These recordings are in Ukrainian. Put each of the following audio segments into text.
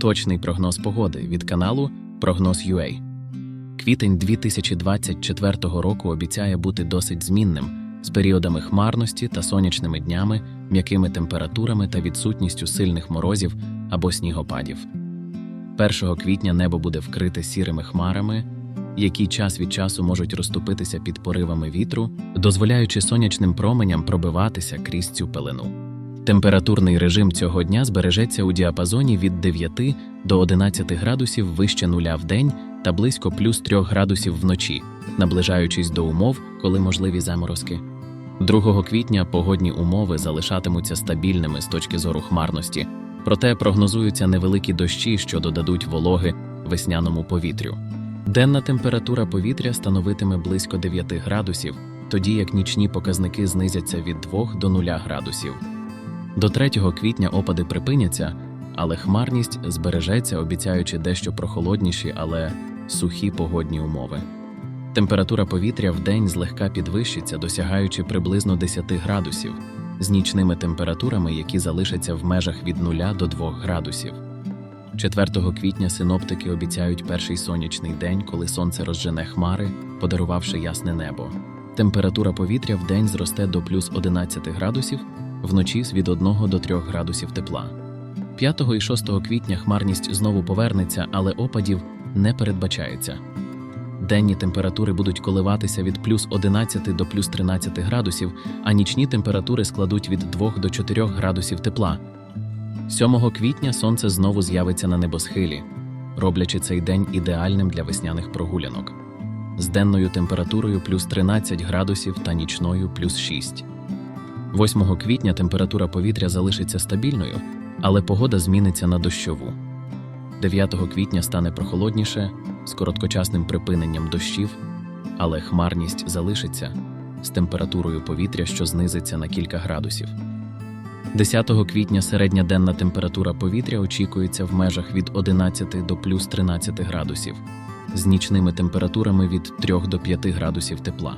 Точний прогноз погоди від каналу Прогноз.UA. Квітень 2024 року обіцяє бути досить змінним з періодами хмарності та сонячними днями, м'якими температурами та відсутністю сильних морозів або снігопадів. 1 квітня небо буде вкрите сірими хмарами, які час від часу можуть розступитися під поривами вітру, дозволяючи сонячним променям пробиватися крізь цю пелену. Температурний режим цього дня збережеться у діапазоні від 9 до 11 градусів вище нуля в день та близько плюс 3 градусів вночі, наближаючись до умов, коли можливі заморозки. 2 квітня погодні умови залишатимуться стабільними з точки зору хмарності, проте прогнозуються невеликі дощі, що додадуть вологи весняному повітрю. Денна температура повітря становитиме близько 9 градусів, тоді як нічні показники знизяться від 2 до 0 градусів. До 3 квітня опади припиняться, але хмарність збережеться, обіцяючи дещо прохолодніші, але сухі погодні умови. Температура повітря в день злегка підвищиться, досягаючи приблизно 10 градусів, з нічними температурами, які залишаться в межах від 0 до 2 градусів. 4 квітня синоптики обіцяють перший сонячний день, коли сонце розжене хмари, подарувавши ясне небо. Температура повітря в день зросте до плюс 11 градусів, вночі з від 1 до 3 градусів тепла. 5 і 6 квітня хмарність знову повернеться, але опадів не передбачається. Денні температури будуть коливатися від плюс 11 до плюс 13 градусів, а нічні температури складуть від 2 до 4 градусів тепла. 7 квітня сонце знову з'явиться на небосхилі, роблячи цей день ідеальним для весняних прогулянок. З денною температурою плюс 13 градусів та нічною плюс 6. 8 квітня температура повітря залишиться стабільною, але погода зміниться на дощову. 9 квітня стане прохолодніше з короткочасним припиненням дощів, але хмарність залишиться з температурою повітря, що знизиться на кілька градусів. 10 квітня середня денна температура повітря очікується в межах від 11 до плюс 13 градусів, з нічними температурами від 3 до 5 градусів тепла.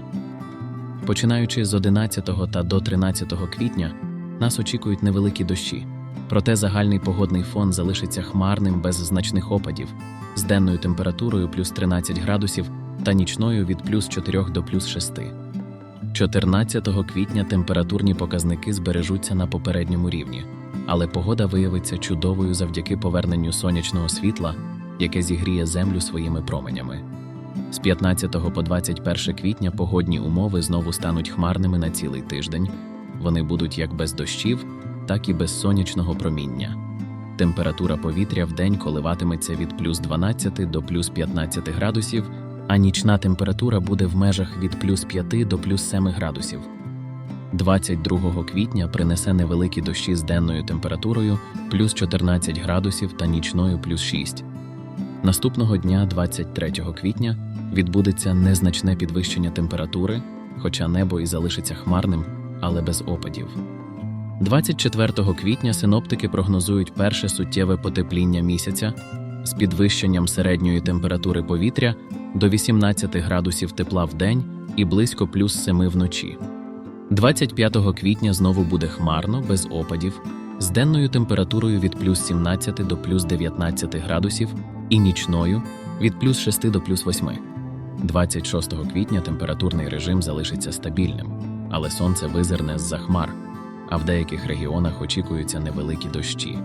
Починаючи з 11 та до 13 квітня, нас очікують невеликі дощі, проте загальний погодний фон залишиться хмарним без значних опадів, з денною температурою плюс 13 градусів та нічною від плюс 4 до плюс 6. 14 квітня температурні показники збережуться на попередньому рівні, але погода виявиться чудовою завдяки поверненню сонячного світла, яке зігріє землю своїми променями. З 15 по 21 квітня погодні умови знову стануть хмарними на цілий тиждень. Вони будуть як без дощів, так і без сонячного проміння. Температура повітря в день коливатиметься від плюс 12 до плюс 15 градусів, а нічна температура буде в межах від плюс 5 до плюс 7 градусів. 22 квітня принесе невеликі дощі з денною температурою плюс 14 градусів та нічною плюс 6. Наступного дня, 23 квітня, відбудеться незначне підвищення температури, хоча небо і залишиться хмарним, але без опадів. 24 квітня синоптики прогнозують перше суттєве потепління місяця з підвищенням середньої температури повітря до 18 градусів тепла в день і близько плюс 7 вночі. 25 квітня знову буде хмарно, без опадів, з денною температурою від плюс 17 до плюс 19 градусів і нічною від плюс 6 до плюс 8. 26 квітня температурний режим залишиться стабільним, але сонце визирне з-за хмар, а в деяких регіонах очікуються невеликі дощі.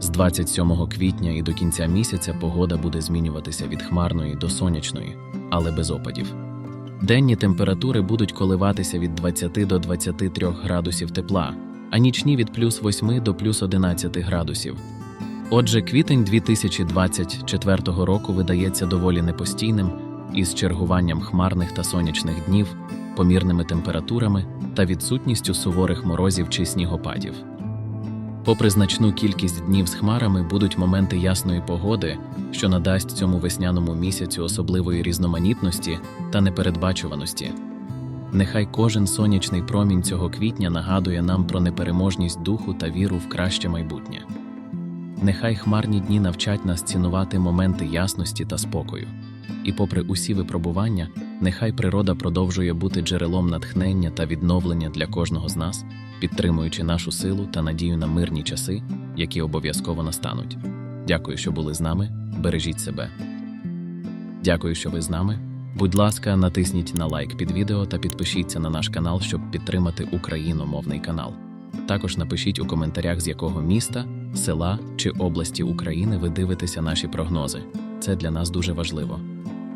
З 27 квітня і до кінця місяця погода буде змінюватися від хмарної до сонячної, але без опадів. Денні температури будуть коливатися від 20 до 23 градусів тепла, а нічні від плюс 8 до плюс 11 градусів. Отже, квітень 2024 року видається доволі непостійним із чергуванням хмарних та сонячних днів, помірними температурами та відсутністю суворих морозів чи снігопадів. Попри значну кількість днів з хмарами, будуть моменти ясної погоди, що надасть цьому весняному місяцю особливої різноманітності та непередбачуваності. Нехай кожен сонячний промінь цього квітня нагадує нам про непереможність духу та віру в краще майбутнє. Нехай хмарні дні навчать нас цінувати моменти ясності та спокою. І, попри усі випробування, нехай природа продовжує бути джерелом натхнення та відновлення для кожного з нас, підтримуючи нашу силу та надію на мирні часи, які обов'язково настануть. Дякую, що були з нами. Бережіть себе. Дякую, що ви з нами. Будь ласка, натисніть на лайк під відео та підпишіться на наш канал, щоб підтримати україномовний канал. Також напишіть у коментарях, з якого міста, села чи області України ви дивитеся наші прогнози. Це для нас дуже важливо.